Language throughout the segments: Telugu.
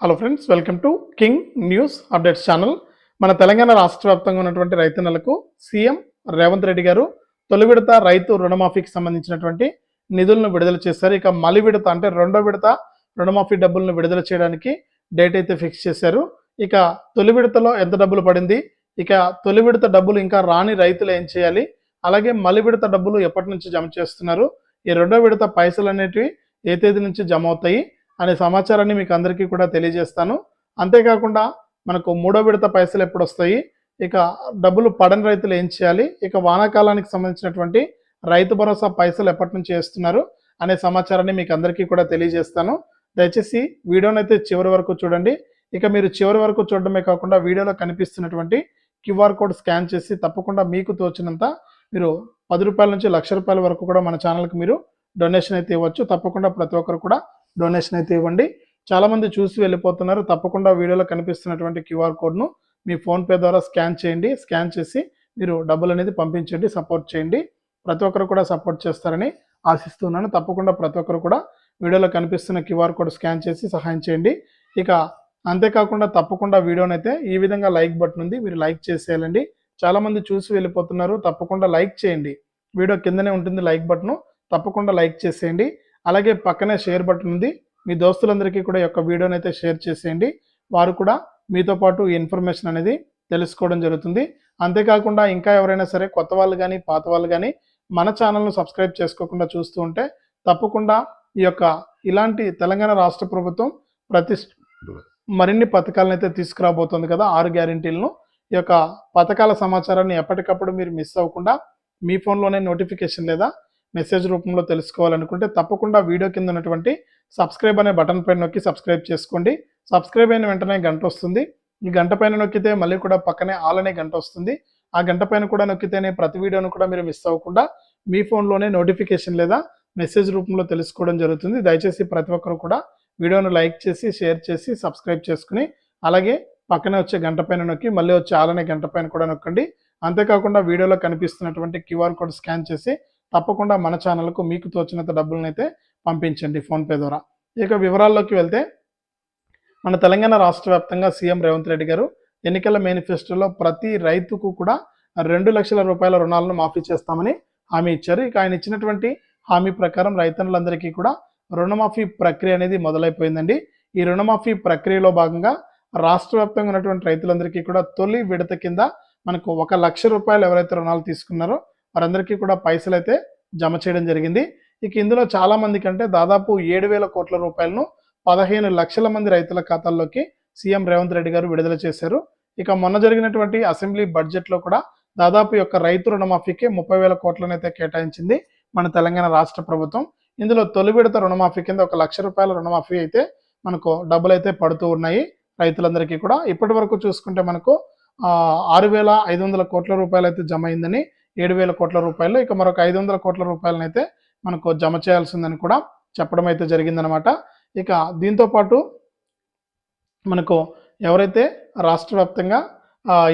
Hello friends welcome to king news updates channel మన తెలంగాణ రాష్ట్ర వ్యాప్తంగా ఉన్నటువంటి రైతన్నలకు సీఎం రేవంత్ రెడ్డి గారు తొలి విడత రైతు రుణమాఫీకి సంబంధించినటువంటి నిధులను విడుదల చేశారు. ఇక మలి విడత అంటే రెండో విడత రుణమాఫీ డబ్బులను విడుదల చేయడానికి డేట్ అయితే ఫిక్స్ చేశారు. ఇక తొలి విడతలో ఎంత డబ్బులు పడింది? ఇక తొలి విడత డబ్బులు ఇంకా రాని రైతులు ఏం చేయాలి? అలాగే మలి విడత డబ్బులు ఎప్పటి నుంచి జమ చేస్తున్నారు? ఈ రెండో విడత పైసలు అనేటివి ఏ తేదీ నుంచి జమ అవుతాయి? అనే సమాచారాన్ని మీకు అందరికీ కూడా తెలియజేస్తాను. అంతేకాకుండా మనకు మూడో విడత పైసలు ఎప్పుడు వస్తాయి ఇక డబ్బులు పడని రైతులు ఏం చేయాలి? ఇక వానాకాలానికి సంబంధించినటువంటి రైతు భరోసా పైసలు ఎప్పటి నుంచి వేస్తున్నారు? అనే సమాచారాన్ని మీకు అందరికీ కూడా తెలియజేస్తాను. దయచేసి వీడియోనైతే అయితే చివరి వరకు చూడండి. ఇక మీరు చివరి వరకు చూడడమే కాకుండా వీడియోలో కనిపిస్తున్నటువంటి క్యూఆర్ కోడ్ స్కాన్ చేసి తప్పకుండా మీకు తోచినంత మీరు పది రూపాయల నుంచి లక్ష రూపాయల వరకు కూడా మన ఛానల్కి మీరు డొనేషన్ అయితే ఇవ్వచ్చు. తప్పకుండా ప్రతి ఒక్కరు కూడా డొనేషన్ అయితే ఇవ్వండి. చాలామంది చూసి వెళ్ళిపోతున్నారు. తప్పకుండా వీడియోలో కనిపిస్తున్నటువంటి క్యూఆర్ కోడ్ను మీ ఫోన్పే ద్వారా స్కాన్ చేయండి. స్కాన్ చేసి మీరు డబ్బులు అనేది పంపించండి సపోర్ట్ చేయండి. ప్రతి ఒక్కరు కూడా సపోర్ట్ చేస్తారని ఆశిస్తున్నాను. తప్పకుండా ప్రతి ఒక్కరు కూడా వీడియోలో కనిపిస్తున్న క్యూఆర్ కోడ్ స్కాన్ చేసి సహాయం చేయండి. ఇక అంతేకాకుండా తప్పకుండా వీడియోని అయితే ఈ విధంగా లైక్ బటన్ ఉంది. మీరు లైక్ చేసేయాలండి. చాలామంది చూసి వెళ్ళిపోతున్నారు. తప్పకుండా లైక్ చేయండి. వీడియో కిందనే ఉంటుంది లైక్ బటను. తప్పకుండా లైక్ చేసేయండి. అలాగే పక్కనే షేర్ బటన్ ఉంది. మీ దోస్తులందరికీ కూడా యొక్క వీడియోని అయితే షేర్ చేసేయండి. వారు కూడా మీతో పాటు ఈ ఇన్ఫర్మేషన్ అనేది తెలుసుకోవడం జరుగుతుంది. అంతేకాకుండా ఇంకా ఎవరైనా సరే కొత్త వాళ్ళు కానీ పాత వాళ్ళు కానీ మన ఛానల్ను సబ్స్క్రైబ్ చేసుకోకుండా చూస్తూ ఉంటే తప్పకుండా ఈ యొక్క ఇలాంటి తెలంగాణ రాష్ట్ర ప్రభుత్వం ప్రతి మరిన్ని పథకాలను అయితే తీసుకురాబోతుంది కదా ఆరు గ్యారంటీలను. ఈ యొక్క పథకాల సమాచారాన్ని ఎప్పటికప్పుడు మీరు మిస్ అవ్వకుండా మీ ఫోన్లోనే నోటిఫికేషన్ లేదా మెసేజ్ రూపంలో తెలుసుకోవాలనుకుంటే తప్పకుండా వీడియో కింద ఉన్నటువంటి సబ్స్క్రైబ్ అనే బటన్ పైన నొక్కి సబ్స్క్రైబ్ చేసుకోండి. సబ్స్క్రైబ్ అయిన వెంటనే గంట వస్తుంది. ఈ గంట పైన నొక్కితే మళ్ళీ కూడా పక్కనే ఆల్ అనే గంట వస్తుంది. ఆ గంట పైన కూడా నొక్కితేనే ప్రతి వీడియోను కూడా మీరు మిస్ అవ్వకుండా మీ ఫోన్లోనే నోటిఫికేషన్ లేదా మెసేజ్ రూపంలో తెలుసుకోవడం జరుగుతుంది. దయచేసి ప్రతి ఒక్కరు కూడా వీడియోను లైక్ చేసి షేర్ చేసి సబ్స్క్రైబ్ చేసుకుని అలాగే పక్కనే వచ్చే గంట పైన నొక్కి మళ్ళీ వచ్చే ఆలనే గంట పైన కూడా నొక్కండి. అంతేకాకుండా వీడియోలో కనిపిస్తున్నటువంటి క్యూఆర్ కోడ్ స్కాన్ చేసి తప్పకుండా మన ఛానల్కు మీకు తోచినంత డబ్బులను అయితే పంపించండి ఫోన్పే ద్వారా. ఇక వివరాల్లోకి వెళ్తే మన తెలంగాణ రాష్ట్ర వ్యాప్తంగా సీఎం రేవంత్ రెడ్డి గారు ఎన్నికల మేనిఫెస్టోలో ప్రతి రైతుకు కూడా రెండు లక్షల రూపాయల రుణాలను మాఫీ చేస్తామని హామీ ఇచ్చారు. ఇక ఆయన ఇచ్చినటువంటి హామీ ప్రకారం రైతన్నులందరికీ కూడా రుణమాఫీ ప్రక్రియ అనేది మొదలైపోయిందండి. ఈ రుణమాఫీ ప్రక్రియలో భాగంగా రాష్ట్ర వ్యాప్తంగా ఉన్నటువంటి రైతులందరికీ కూడా తొలి విడత కింద మనకు ఒక లక్ష రూపాయలు ఎవరైతే రుణాలు తీసుకున్నారో వారందరికీ కూడా పైసలు అయితే జమ చేయడం జరిగింది. ఇక ఇందులో చాలా మంది కంటే దాదాపు ఏడు వేల కోట్ల రూపాయలను పదిహేను లక్షల మంది రైతుల ఖాతాల్లోకి సీఎం రేవంత్ రెడ్డి గారు విడుదల చేశారు. ఇక మొన్న జరిగినటువంటి అసెంబ్లీ బడ్జెట్లో కూడా దాదాపు యొక్క రైతు రుణమాఫీకి ముప్పై వేల కోట్లను అయితే కేటాయించింది మన తెలంగాణ రాష్ట్ర ప్రభుత్వం. ఇందులో తొలి విడత రుణమాఫీ కింద ఒక లక్ష రూపాయల రుణమాఫీ అయితే మనకు డబ్బులు అయితే పడుతూ ఉన్నాయి రైతులందరికీ కూడా. ఇప్పటి వరకు చూసుకుంటే మనకు ఆరు వేల ఐదు వందల కోట్ల రూపాయలు అయితే జమ అయిందని ఏడు వేల కోట్ల రూపాయలు ఇక మరొక ఐదు వందల కోట్ల రూపాయలను అయితే మనకు జమ చేయాల్సిందని కూడా చెప్పడం అయితే జరిగిందనమాట. ఇక దీంతో పాటు మనకు ఎవరైతే రాష్ట్ర వ్యాప్తంగా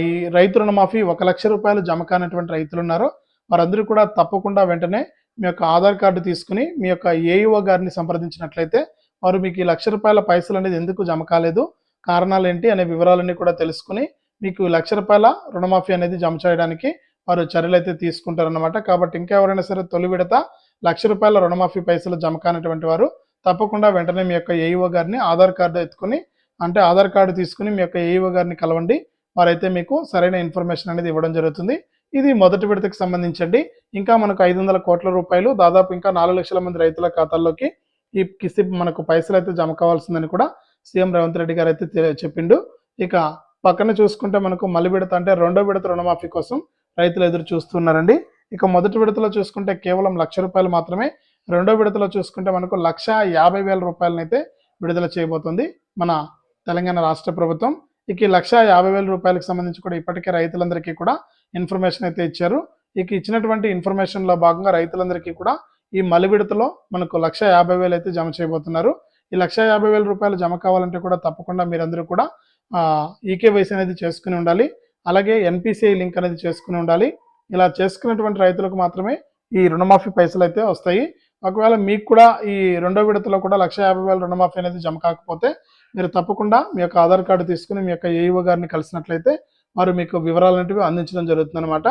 ఈ రైతు రుణమాఫీ ఒక లక్ష రూపాయలు జమ కానటువంటి రైతులు ఉన్నారో వారందరూ కూడా తప్పకుండా వెంటనే మీ యొక్క ఆధార్ కార్డు తీసుకుని మీ యొక్క ఏఈఓ గారిని సంప్రదించినట్లయితే వారు మీకు ఈ లక్ష రూపాయల పైసలు అనేది ఎందుకు జమ కాలేదు కారణాలు ఏంటి అనే వివరాలన్నీ కూడా తెలుసుకుని మీకు లక్ష రూపాయల రుణమాఫీ అనేది జమ చేయడానికి వారు చర్యలు అయితే తీసుకుంటారన్నమాట. కాబట్టి ఇంకా ఎవరైనా సరే తొలి విడత లక్ష రూపాయల రుణమాఫీ పైసలు జమ కానటువంటి వారు తప్పకుండా వెంటనే మీ యొక్క ఏఈఓ గారిని ఆధార్ కార్డు ఎత్తుకుని అంటే ఆధార్ కార్డు తీసుకుని మీ యొక్క ఏఈఓ గారిని కలవండి. వారైతే మీకు సరైన ఇన్ఫర్మేషన్ అనేది ఇవ్వడం జరుగుతుంది. ఇది మొదటి విడతకు సంబంధించండి. ఇంకా మనకు ఐదు వందల కోట్ల రూపాయలు దాదాపు ఇంకా నాలుగు లక్షల మంది రైతుల ఖాతాల్లోకి ఈ కిసి మనకు పైసలు అయితే జమ కావాల్సిందని కూడా సీఎం రేవంత్ రెడ్డి గారు అయితే చెప్పిండు. ఇక పక్కన చూసుకుంటే మనకు మలి విడత అంటే రెండో విడత రుణమాఫీ కోసం రైతులు ఎదురు చూస్తున్నారండి. ఇక మొదటి విడతలో చూసుకుంటే కేవలం లక్ష రూపాయలు మాత్రమే. రెండో విడతలో చూసుకుంటే మనకు లక్ష యాభై వేల రూపాయలనైతే విడుదల చేయబోతుంది మన తెలంగాణ రాష్ట్ర ప్రభుత్వం. ఇక ఈ లక్ష యాభై వేల రూపాయలకు సంబంధించి కూడా ఇప్పటికే రైతులందరికీ కూడా ఇన్ఫర్మేషన్ అయితే ఇచ్చారు. ఇక ఇచ్చినటువంటి ఇన్ఫర్మేషన్లో భాగంగా రైతులందరికీ కూడా ఈ మలి విడతలో మనకు లక్ష యాభై వేలు అయితే జమ చేయబోతున్నారు. ఈ లక్ష యాభై వేల రూపాయలు జమ కావాలంటే కూడా తప్పకుండా మీరందరూ కూడా ఈకేవైసీ అనేది చేసుకుని ఉండాలి. అలాగే ఎన్పిసిఐ లింక్ అనేది చేసుకుని ఉండాలి. ఇలా చేసుకున్నటువంటి రైతులకు మాత్రమే ఈ రుణమాఫీ పైసలు అయితే వస్తాయి. ఒకవేళ మీకు కూడా ఈ రెండో విడతలో కూడా లక్ష యాభై వేల రుణమాఫీ అనేది జమ కాకపోతే మీరు తప్పకుండా మీ యొక్క ఆధార్ కార్డు తీసుకుని మీ యొక్క ఏఈఓ గారిని కలిసినట్లయితే వారు మీకు వివరాలు అందించడం జరుగుతుంది అనమాట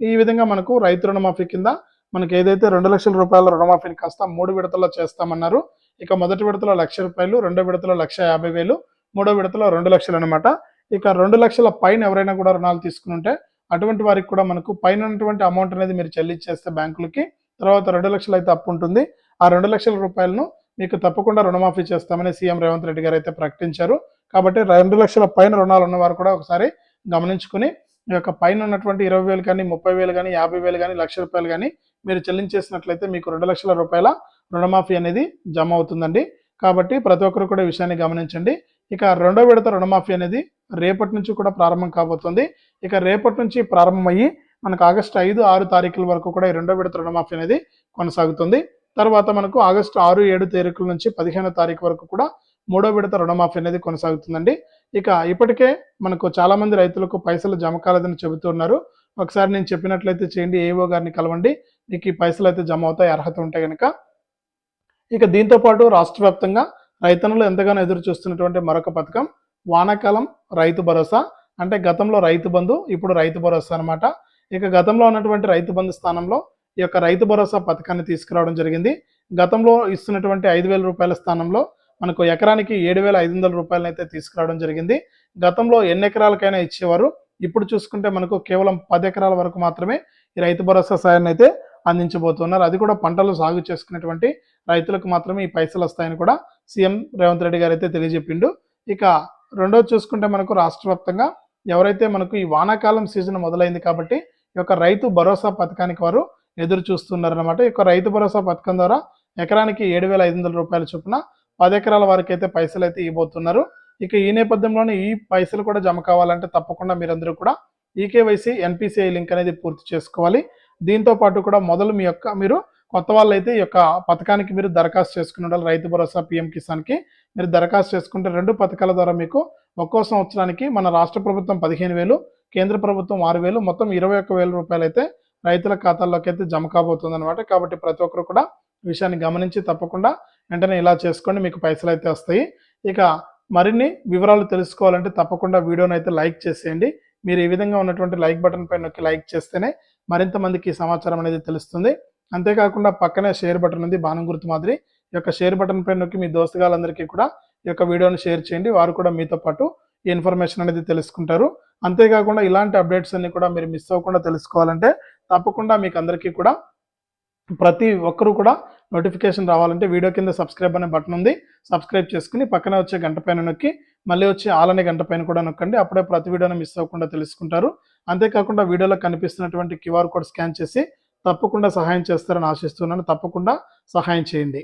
ఈ విధంగా మనకు రైతు రుణమాఫీ కింద మనకి ఏదైతే రెండు లక్షల రూపాయల రుణమాఫీని కాస్త మూడు విడతల్లో చేస్తామన్నారు. ఇక మొదటి విడతలో లక్ష రూపాయలు రెండో విడతలో లక్ష యాభై వేలు మూడో విడతలో రెండు లక్షలు అనమాట ఇక రెండు లక్షల పైన ఎవరైనా కూడా రుణాలు తీసుకుని ఉంటే అటువంటి వారికి కూడా మనకు పైన ఉన్నటువంటి అమౌంట్ అనేది మీరు చెల్లించేస్తే బ్యాంకులకి తర్వాత రెండు లక్షలు అయితే అప్పు ఉంటుంది. ఆ రెండు లక్షల రూపాయలను మీకు తప్పకుండా రుణమాఫీ చేస్తామని సీఎం రేవంత్ రెడ్డి గారు అయితే ప్రకటించారు. కాబట్టి రెండు లక్షల పైన రుణాలు ఉన్నవారు కూడా ఒకసారి గమనించుకుని ఈ యొక్క పైన ఉన్నటువంటి ఇరవై వేలు కానీ ముప్పై వేలు కానీ యాభై వేలు కానీ లక్ష రూపాయలు కానీ మీరు చెల్లించేసినట్లయితే మీకు రెండు లక్షల రూపాయల రుణమాఫీ అనేది జమ అవుతుందండి. కాబట్టి ప్రతి ఒక్కరు కూడా విషయాన్ని గమనించండి. ఇక రెండో విడత రుణమాఫీ అనేది రేపటి నుంచి కూడా ప్రారంభం కాబోతుంది. ఇక రేపటి నుంచి ప్రారంభమయ్యి మనకు ఆగస్టు ఐదు ఆరు తారీఖుల వరకు కూడా ఈ రెండో విడత రుణమాఫీ అనేది కొనసాగుతుంది. తర్వాత మనకు ఆగస్టు ఆరు ఏడు తారీఖుల నుంచి పదిహేనో తారీఖు వరకు కూడా మూడో విడత రుణమాఫీ అనేది కొనసాగుతుందండి. ఇక ఇప్పటికే మనకు చాలా మంది రైతులకు పైసలు జమ కాలేదని చెబుతున్నారు ఒకసారి నేను చెప్పినట్లయితే చేయండి ఏఓ గారిని కలవండి. మీకు ఈ పైసలు అయితే జమ అవుతాయి అర్హత ఉంటే కనుక ఇక దీంతో పాటు రాష్ట్ర వ్యాప్తంగా రైతన్నులు ఎంతగానో ఎదురు చూస్తున్నటువంటి మరొక పథకం వానాకాలం రైతు భరోసా. అంటే గతంలో రైతు బంధు ఇప్పుడు రైతు భరోసా అన్నమాట. ఇక గతంలో ఉన్నటువంటి రైతు బంధు స్థానంలో ఈ యొక్క రైతు భరోసా పథకాన్ని తీసుకురావడం జరిగింది. గతంలో ఇస్తున్నటువంటి ఐదు వేల రూపాయల స్థానంలో మనకు ఎకరానికి ఏడు వేల ఐదు వందల రూపాయలను అయితే తీసుకురావడం జరిగింది. గతంలో ఎన్ని ఎకరాలకైనా ఇచ్చేవారు. ఇప్పుడు చూసుకుంటే మనకు కేవలం పది ఎకరాల వరకు మాత్రమే ఈ రైతు భరోసా సాయాన్ని అయితే అందించబోతున్నారు. అది కూడా పంటలు సాగు చేసుకునేటువంటి రైతులకు మాత్రమే ఈ పైసలు వస్తాయని కూడా సీఎం రేవంత్ రెడ్డి గారు అయితే తెలియజెప్పిండు. ఇక రెండోది చూసుకుంటే మనకు రాష్ట్ర వ్యాప్తంగా ఎవరైతే మనకు ఈ వానాకాలం సీజన్ మొదలైంది కాబట్టి ఈ యొక్క రైతు భరోసా పథకానికి వారు ఎదురు చూస్తున్నారనమాట ఈ యొక్క రైతు భరోసా పథకం ద్వారా ఎకరానికి ఏడు వేల ఐదు వందల రూపాయల చొప్పున పది ఎకరాల వరకు అయితే పైసలు అయితే ఇవ్వబోతున్నారు. ఇక ఈ నేపథ్యంలోనే ఈ పైసలు కూడా జమ కావాలంటే తప్పకుండా మీరందరూ కూడా ఈకేవైసీ ఎన్పిసిఐ లింక్ అనేది పూర్తి చేసుకోవాలి. దీంతో పాటు కూడా మొదలు మీ యొక్క మీరు కొత్త వాళ్ళు అయితే ఈ యొక్క పథకానికి మీరు దరఖాస్తు చేసుకుని ఉండాలి. రైతు భరోసా పిఎం కిసాన్కి మీరు దరఖాస్తు చేసుకుంటే రెండు పథకాల ద్వారా మీకు ఒక్కో సంవత్సరానికి మన రాష్ట్ర ప్రభుత్వం పదిహేను వేలు కేంద్ర ప్రభుత్వం ఆరు వేలు మొత్తం ఇరవై ఒక్క వేల రూపాయలు అయితే రైతుల ఖాతాల్లోకి అయితే జమ కాబోతుంది అనమాట కాబట్టి ప్రతి ఒక్కరు కూడా విషయాన్ని గమనించి తప్పకుండా వెంటనే ఇలా చేసుకోండి మీకు పైసలు అయితే వస్తాయి. ఇక మరిన్ని వివరాలు తెలుసుకోవాలంటే తప్పకుండా వీడియోని అయితే లైక్ చేసేయండి. మీరు ఈ విధంగా ఉన్నటువంటి లైక్ బటన్ పైన నొక్కి లైక్ చేస్తేనే మరింత మందికి సమాచారం అనేది తెలుస్తుంది. అంతేకాకుండా పక్కనే షేర్ బటన్ ఉంది బాణం గుర్తు మాదిరి. ఈ యొక్క షేర్ బటన్ పైన నొక్కి మీ దోస్తుగాలందరికీ కూడా ఈ యొక్క వీడియోని షేర్ చేయండి. వారు కూడా మీతో పాటు ఈ ఇన్ఫర్మేషన్ అనేది తెలుసుకుంటారు. అంతేకాకుండా ఇలాంటి అప్డేట్స్ అన్ని కూడా మీరు మిస్ అవ్వకుండా తెలుసుకోవాలంటే తప్పకుండా మీకు అందరికీ కూడా ప్రతి ఒక్కరూ కూడా నోటిఫికేషన్ రావాలంటే వీడియో కింద సబ్స్క్రైబ్ అనే బటన్ ఉంది. సబ్స్క్రైబ్ చేసుకుని పక్కనే వచ్చే గంట పైన నొక్కి మళ్ళీ వచ్చే ఆలనే గంట పైన కూడా నొక్కండి. అప్పుడే ప్రతి వీడియోని మిస్ అవ్వకుండా తెలుసుకుంటారు. అంతేకాకుండా వీడియోలో కనిపిస్తున్నటువంటి క్యూఆర్ కోడ్ స్కాన్ చేసి తప్పకుండా సహాయం చేస్తారని ఆశిస్తున్నాను. తప్పకుండా సహాయం చేయండి.